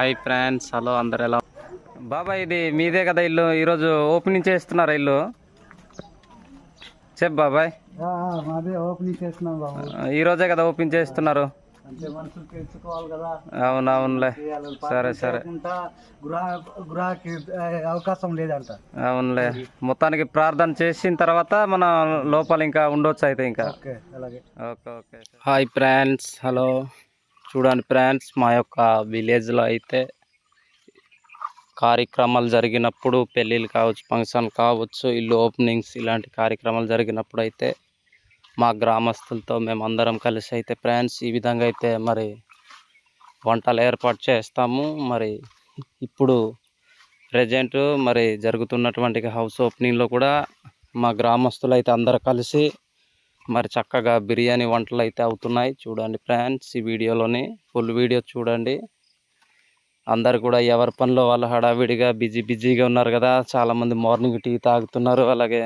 Hi friends hello అందరు ఎలా బాబాయ్ ఇది మీదే కదా ఇల్లు? ఈరోజు ఓపెనింగ్ చేస్తున్నారా ఇల్లు? చెప్ బాబాయ్. ఓపెనింగ్ చేస్తున్నాం బాబు. ఈ రోజే కదా ఓపెన్ చేస్తున్నారు. అంటే మనుషులు తెలుసుకోవాలి కదా. అవును అవునులే. సరే సరే. గృహకి అవకాశం లేదంట. అవునులే. మొత్తానికి ప్రార్థన చేసిన తర్వాత మన లోపల ఇంకా ఉండొచ్చు అయితే ఇంకా. Okay okay. Hi friends hello. చూడండి ఫ్రెండ్స్ మా యొక్క విలేజ్లో అయితే కార్యక్రమాలు జరిగినప్పుడు పెళ్ళిళ్ళు కావచ్చు ఫంక్షన్ కావచ్చు ఇల్లు ఓపెనింగ్స్ ఇలాంటి కార్యక్రమాలు జరిగినప్పుడు అయితే మా గ్రామస్తులతో మేము అందరం కలిసి అయితే ఫ్రెండ్స్ ఈ విధంగా అయితే మరి వంటలు ఏర్పాటు చేస్తాము. మరి ఇప్పుడు ప్రజెంట్ మరి జరుగుతున్నటువంటి హౌస్ ఓపెనింగ్లో కూడా మా గ్రామస్తులు అయితే అందరు కలిసి మరి చక్కగా బిర్యానీ వంటలు అయితే అవుతున్నాయి. చూడండి ఫ్రెండ్స్ ఈ వీడియోలోని ఫుల్ వీడియో చూడండి. అందరు కూడా ఎవరి పనిలో వాళ్ళు హడావిడిగా బిజీ బిజీగా ఉన్నారు కదా చాలామంది మార్నింగ్ టీ తాగుతున్నారు. అలాగే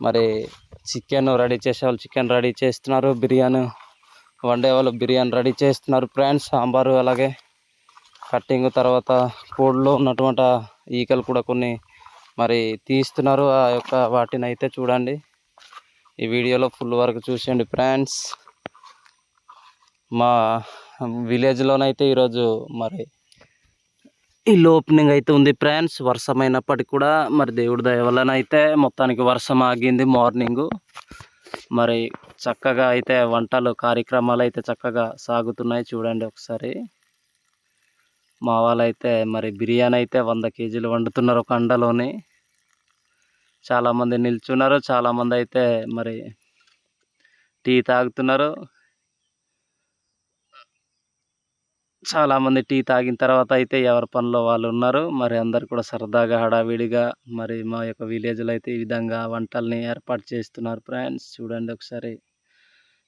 మరి చికెన్ రెడీ చేసే వాళ్ళు చికెన్ రెడీ చేస్తున్నారు బిర్యానీ వండే వాళ్ళు బిర్యానీ రెడీ చేస్తున్నారు ఫ్రెండ్స్ సాంబారు అలాగే కట్టింగ్ తర్వాత కోడిలో ఉన్నటువంటి ఈకలు కూడా కొన్ని మరి తీస్తున్నారు. ఆ యొక్క వాటిని అయితే చూడండి. ఈ వీడియోలో ఫుల్ వరకు చూసేయండి ఫ్రెండ్స్. మా విలేజ్లోనైతే ఈరోజు మరి ఇల్లు ఓపెనింగ్ అయితే ఉంది ఫ్రెండ్స్. వర్షమైనప్పటికీ కూడా మరి దేవుడి దయ మొత్తానికి వర్షం ఆగింది మార్నింగు. మరి చక్కగా అయితే వంటలు కార్యక్రమాలు అయితే చక్కగా సాగుతున్నాయి చూడండి ఒకసారి. మా వాళ్ళైతే మరి బిర్యానీ అయితే వంద కేజీలు వండుతున్నారు ఒక అండలోని. చాలామంది నిల్చున్నారు చాలామంది అయితే మరి టీ తాగుతున్నారు. చాలామంది టీ తాగిన తర్వాత అయితే ఎవరి పనిలో వాళ్ళు ఉన్నారు. మరి అందరు కూడా సరదాగా హడావిడిగా మరి మా యొక్క విలేజ్లో అయితే ఈ విధంగా వంటల్ని ఏర్పాటు చేస్తున్నారు ఫ్రెండ్స్. చూడండి ఒకసారి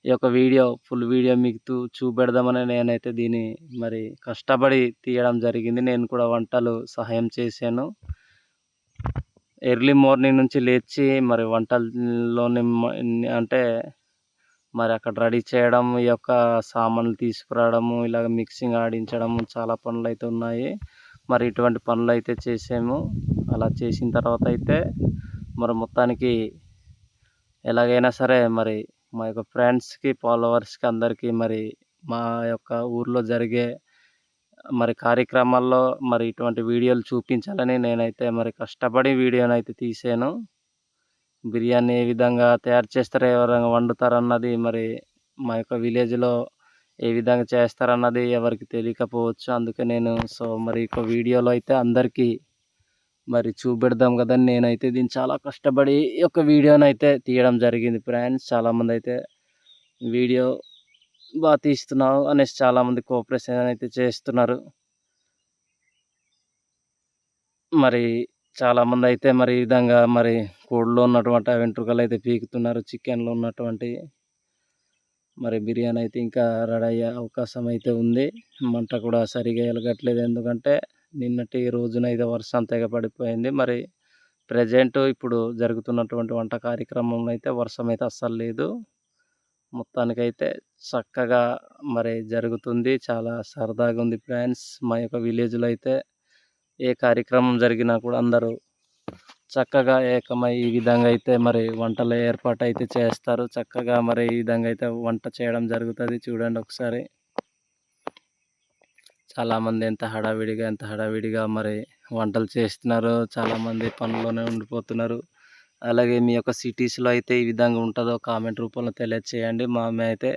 ఈ యొక్క వీడియో ఫుల్ వీడియో మీకు చూపెడదామని నేనైతే దీన్ని మరి కష్టపడి తీయడం జరిగింది. నేను కూడా వంటలు సహాయం చేశాను. ఎర్లీ మార్నింగ్ నుంచి లేచి మరి వంటల్లోని అంటే మరి అక్కడ రెడీ చేయడం ఈ యొక్క సామాన్లు తీసుకురావడము ఇలాగ మిక్సింగ్ ఆడించడము చాలా పనులు అయితే ఉన్నాయి. మరి ఇటువంటి పనులు అయితే చేసాము. అలా చేసిన తర్వాత అయితే మరి మొత్తానికి ఎలాగైనా సరే మరి మా యొక్క ఫ్రెండ్స్కి ఫాలోవర్స్కి అందరికీ మరి మా యొక్క ఊర్లో జరిగే మరి కార్యక్రమాల్లో మరి ఇటువంటి వీడియోలు చూపించాలని నేనైతే మరి కష్టపడి వీడియోని అయితే తీసాను. బిర్యానీ ఏ విధంగా తయారు చేస్తారో విధంగా వండుతారన్నది మరి మా యొక్క విలేజ్లో ఏ విధంగా చేస్తారన్నది ఎవరికి తెలియకపోవచ్చు. అందుకే నేను సో మరి ఒక వీడియోలో అయితే అందరికీ మరి చూపెడదాం కదని నేనైతే దీన్ని చాలా కష్టపడి ఈ యొక్క వీడియోని అయితే తీయడం జరిగింది ఫ్రెండ్స్. చాలామంది అయితే వీడియో బాగా తీస్తున్నావు అనేసి చాలామంది కోఆపరేషన్ అయితే చేస్తున్నారు. మరి చాలామంది అయితే మరి ఈ విధంగా మరి కోడిలో ఉన్నటువంటి వెంట్రుకలు అయితే పీకుతున్నారు చికెన్లో ఉన్నటువంటి మరి బిర్యానీ అయితే ఇంకా రెడీ అయ్యే అవకాశం అయితే ఉంది. మంట కూడా సరిగా వెలగట్లేదు ఎందుకంటే నిన్నటి రోజున అయితే వర్షం తెగ పడిపోయింది. మరి ప్రజెంట్ ఇప్పుడు జరుగుతున్నటువంటి వంట కార్యక్రమంలో అయితే వర్షం అయితే అస్సలు లేదు. మొత్తానికైతే చక్కగా మరి జరుగుతుంది. చాలా సరదాగా ఉంది ఫ్రెండ్స్. మా యొక్క విలేజ్లో అయితే ఏ కార్యక్రమం జరిగినా కూడా అందరూ చక్కగా ఏకమై ఈ విధంగా అయితే మరి వంటల ఏర్పాటు అయితే చేస్తారు. చక్కగా మరి ఈ విధంగా అయితే వంట చేయడం జరుగుతుంది. చూడండి ఒకసారి. చాలామంది ఎంత హడావిడిగా ఎంత హడావిడిగా మరి వంటలు చేస్తున్నారు. చాలామంది పనుల్లోనే ఉండిపోతున్నారు. అలాగే మీ యొక్క సిటీస్లో అయితే ఈ విధంగా ఉంటుందో కామెంట్ రూపంలో తెలియచేయండి. మా అయితే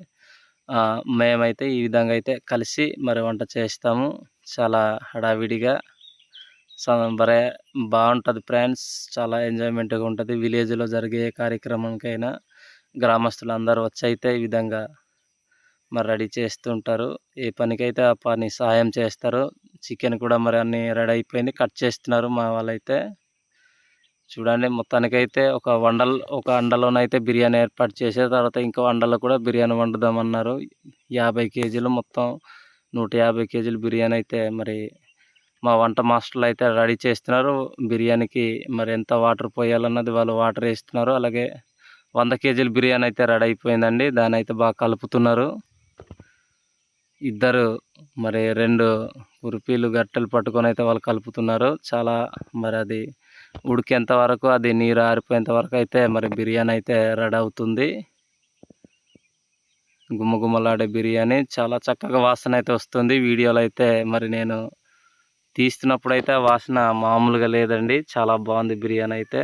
మేమైతే ఈ విధంగా అయితే కలిసి మరి వంట చేస్తాము. చాలా హడావిడిగా. సో బాగుంటుంది ఫ్రెండ్స్. చాలా ఎంజాయ్మెంట్గా ఉంటుంది. విలేజ్లో జరిగే ఏ కార్యక్రమానికైనా గ్రామస్తులు అందరూ వచ్చి అయితే ఈ విధంగా మరి రెడీ చేస్తుంటారు. ఏ పనికైతే ఆ పని సహాయం చేస్తారు చికెన్ కూడా మరి అన్ని రెడీ అయిపోయింది. కట్ చేస్తున్నారు మా వాళ్ళైతే. చూడండి మొత్తానికైతే ఒక వండల్ ఒక అండలోనైతే బిర్యానీ ఏర్పాటు చేసే తర్వాత ఇంకో అండలో కూడా బిర్యానీ వండుదామన్నారు. యాభై కేజీలు మొత్తం నూట యాభై కేజీలు బిర్యానీ అయితే మరి మా వంట మాస్టర్లు అయితే రెడీ చేస్తున్నారు. బిర్యానీకి మరి ఎంత వాటర్ పోయాలన్నది వాళ్ళు వాటర్ వేస్తున్నారు. అలాగే వంద కేజీల బిర్యానీ అయితే రెడీ అయిపోయిందండి. దాని అయితే బాగా కలుపుతున్నారు. ఇద్దరు మరి రెండు కురిపీలు గట్టెలు పట్టుకొని అయితే వాళ్ళు కలుపుతున్నారు. చాలా మరి అది ఉడికేంత వరకు అది నీరు ఆరిపోయేంత వరకు అయితే మరి బిర్యానీ అయితే రెడీ అవుతుంది. గుమ్మగుమ్మలాడే బిర్యానీ చాలా చక్కగా వాసన అయితే వస్తుంది. వీడియోలో అయితే మరి నేను తీస్తున్నప్పుడు అయితే వాసన మామూలుగా లేదండి. చాలా బాగుంది బిర్యానీ అయితే.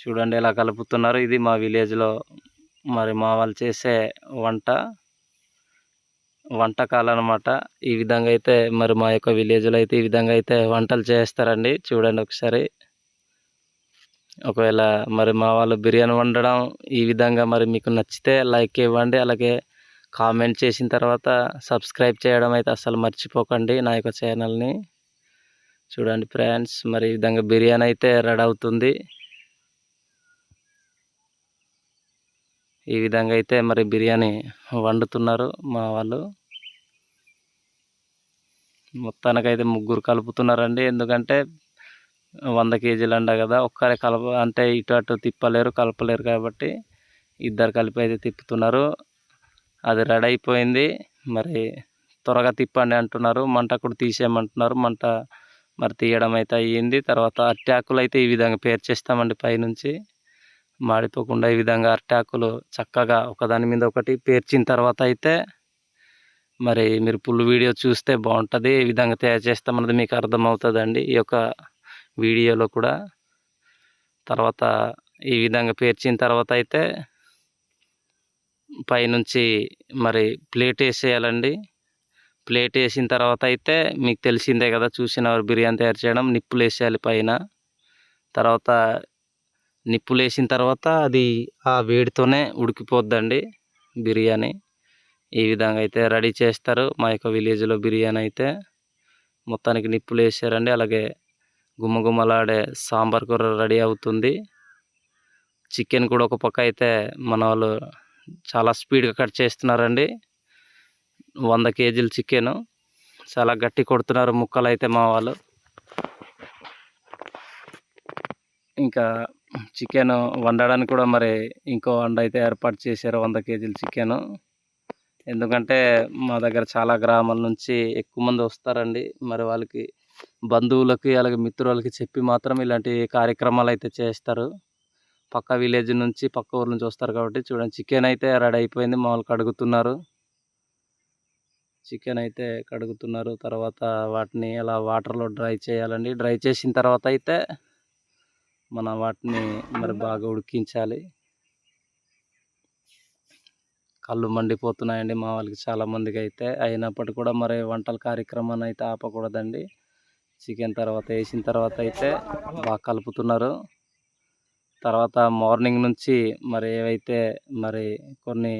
చూడండి ఎలా కలుపుతున్నారు. ఇది మా విలేజ్లో మరి మా వాళ్ళు చేసే వంట. వంటకాలు అనమాట ఈ విధంగా అయితే మరి మా యొక్క విలేజ్లో అయితే ఈ విధంగా అయితే వంటలు చేస్తారండి. చూడండి ఒకసారి. ఒకవేళ మరి మా వాళ్ళు బిర్యానీ వండడం ఈ విధంగా మరి మీకు నచ్చితే లైక్ ఇవ్వండి. అలాగే కామెంట్ చేసిన తర్వాత సబ్స్క్రైబ్ చేయడం అయితే అసలు మర్చిపోకండి నా యొక్క ఛానల్ని. చూడండి ఫ్రెండ్స్ మరి ఈ విధంగా బిర్యానీ అయితే రెడీ అవుతుంది. ఈ విధంగా అయితే మరి బిర్యానీ వండుతున్నారు మా వాళ్ళు. మొత్తానికైతే ముగ్గురు కలుపుతున్నారండి. ఎందుకంటే వంద కేజీలు అండ కదా ఒక్కరే కలప అంటే ఇటు అటు తిప్పలేరు కలపలేరు కాబట్టి ఇద్దరు కలిపి అయితే తిప్పుతున్నారు. అది రెడీ అయిపోయింది. మరి త్వరగా తిప్పండి అంటున్నారు. మంట కూడా తీసేయమంటున్నారు. మంట మరి తీయడం అయితే అయ్యింది. తర్వాత అట్టాకులు అయితే ఈ విధంగా పేర్చేస్తామండి పైనుంచి. మాడిపోకుండా ఈ విధంగా అరిటాకులు చక్కగా ఒకదాని మీద ఒకటి పేర్చిన తర్వాత అయితే మరి మీరు ఫుల్ వీడియో చూస్తే బాగుంటుంది. ఈ విధంగా తయారు చేస్తామన్నది మీకు అర్థమవుతుందండి. ఈ యొక్క వీడియోలో కూడా. తర్వాత ఈ విధంగా పేర్చిన తర్వాత అయితే పైనుంచి మరి ప్లేట్ వేసేయాలండి. ప్లేట్ వేసిన తర్వాత అయితే మీకు తెలిసిందే కదా చూసిన బిర్యానీ తయారు చేయడం. నిప్పులు వేసేయాలి పైన. తర్వాత నిప్పులు వేసిన తర్వాత అది ఆ వేడితోనే ఉడికిపోద్దండి బిర్యానీ. ఈ విధంగా అయితే రెడీ చేస్తారు. మా యొక్క విలేజ్లో బిర్యానీ అయితే మొత్తానికి నిప్పులు వేసారండి. అలాగే గుమ్మగుమ్మలాడే సాంబార్ కూర రెడీ అవుతుంది. చికెన్ కూడా ఒక పక్క అయితే మన వాళ్ళు చాలా స్పీడ్గా కట్ చేస్తున్నారండి. వంద కేజీల చికెన్. చాలా గట్టి కొడుతున్నారు ముక్కలు అయితే మా వాళ్ళు. ఇంకా చికెన్ వండడానికి కూడా మరి ఇంకో వండ అయితే ఏర్పాటు చేశారు. వంద కేజీల చికెను. ఎందుకంటే మా దగ్గర చాలా గ్రామాల నుంచి ఎక్కువ మంది వస్తారండి. మరి వాళ్ళకి బంధువులకి అలాగే మిత్రులకి చెప్పి మాత్రం ఇలాంటి కార్యక్రమాలు అయితే చేస్తారు. పక్క విలేజ్ నుంచి పక్క ఊరు నుంచి వస్తారు కాబట్టి చూడండి. చికెన్ అయితే రెడీ అయిపోయింది. మామూలు కడుగుతున్నారు. చికెన్ అయితే కడుగుతున్నారు. తర్వాత వాటిని అలా వాటర్లో డ్రై చేయాలండి. డ్రై చేసిన తర్వాత అయితే మనం వాటిని మరి బాగా ఉడికించాలి. కళ్ళు మండిపోతున్నాయండి మా వాళ్ళకి చాలామందికి అయితే అయినప్పటికీ కూడా మరి వంటల కార్యక్రమాన్ని అయితే ఆపకూడదండి. చికెన్ తర్వాత వేసిన తర్వాత అయితే బాగా కలుపుతున్నారు. తర్వాత మార్నింగ్ నుంచి మరి ఏవైతే మరి కొన్ని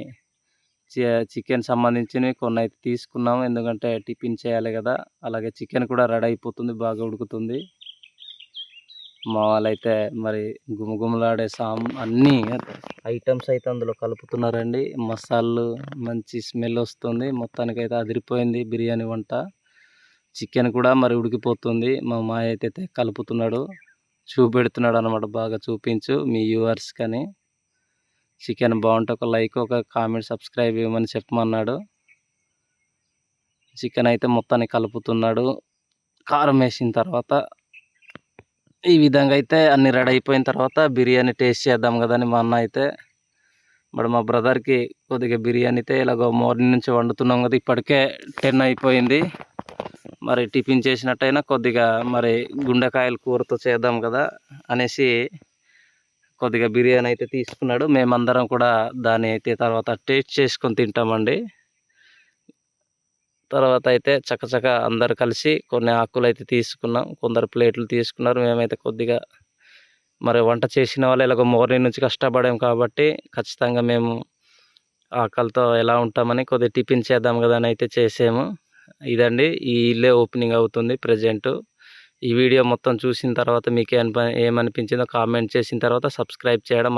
చికెన్ సంబంధించినవి కొన్ని అయితే తీసుకున్నాము. ఎందుకంటే టిఫిన్ చేయాలి కదా. అలాగే చికెన్ కూడా రెడీ అయిపోతుంది బాగా ఉడుకుతుంది. మా వాళ్ళైతే మరి గుమగుమలాడే సాం అన్నీ ఐటమ్స్ అయితే అందులో కలుపుతున్నారండి. మసాలాలు మంచి స్మెల్ వస్తుంది. మొత్తానికైతే అదిరిపోయింది బిర్యానీ వంట. చికెన్ కూడా మరి ఉడికిపోతుంది. మా మాయ అయితే కలుపుతున్నాడు. చూపెడుతున్నాడు అనమాట బాగా చూపించు మీ వ్యూవర్స్ కానీ. చికెన్ బాగుంటే ఒక లైక్ ఒక కామెంట్ సబ్స్క్రైబ్ ఇవ్వమని చెప్పమన్నాడు. చికెన్ అయితే మొత్తాన్ని కలుపుతున్నాడు. కారం వేసిన తర్వాత ఈ విధంగా అయితే అన్ని రెడీ అయిపోయిన తర్వాత బిర్యానీ టేస్ట్ చేద్దాం కదా అని మా అన్న అయితే. మరి మా బ్రదర్కి కొద్దిగా బిర్యానీ అయితే ఇలాగ మార్నింగ్ నుంచి వండుతున్నాం కదా ఇప్పటికే టెన్ అయిపోయింది. మరి టిఫిన్ చేసినట్టయినా కొద్దిగా మరి గుండెకాయల కూరతో చేద్దాం కదా అనేసి కొద్దిగా బిర్యానీ అయితే తీసుకున్నాడు. మేమందరం కూడా దాన్ని అయితే తర్వాత టేస్ట్ చేసుకొని తింటామండి. తర్వాత అయితే చకచక అందరు కలిసి కొన్ని ఆకులు అయితే తీసుకున్నాం. కొందరు ప్లేట్లు తీసుకున్నారు. మేమైతే కొద్దిగా మరి వంట చేసిన వాళ్ళు ఇలాగ మార్నింగ్ నుంచి కష్టపడాం కాబట్టి ఖచ్చితంగా మేము ఆకలితో ఎలా ఉంటామని కొద్దిగా టిఫిన్ చేద్దాం కదా అని అయితే చేసాము. ఇదండి. ఈ ఇల్లే ఓపెనింగ్ అవుతుంది ప్రజెంట్. ఈ వీడియో మొత్తం చూసిన తర్వాత మీకు ఏమనిపించిందో కామెంట్ చేసిన తర్వాత సబ్స్క్రైబ్ చేయడం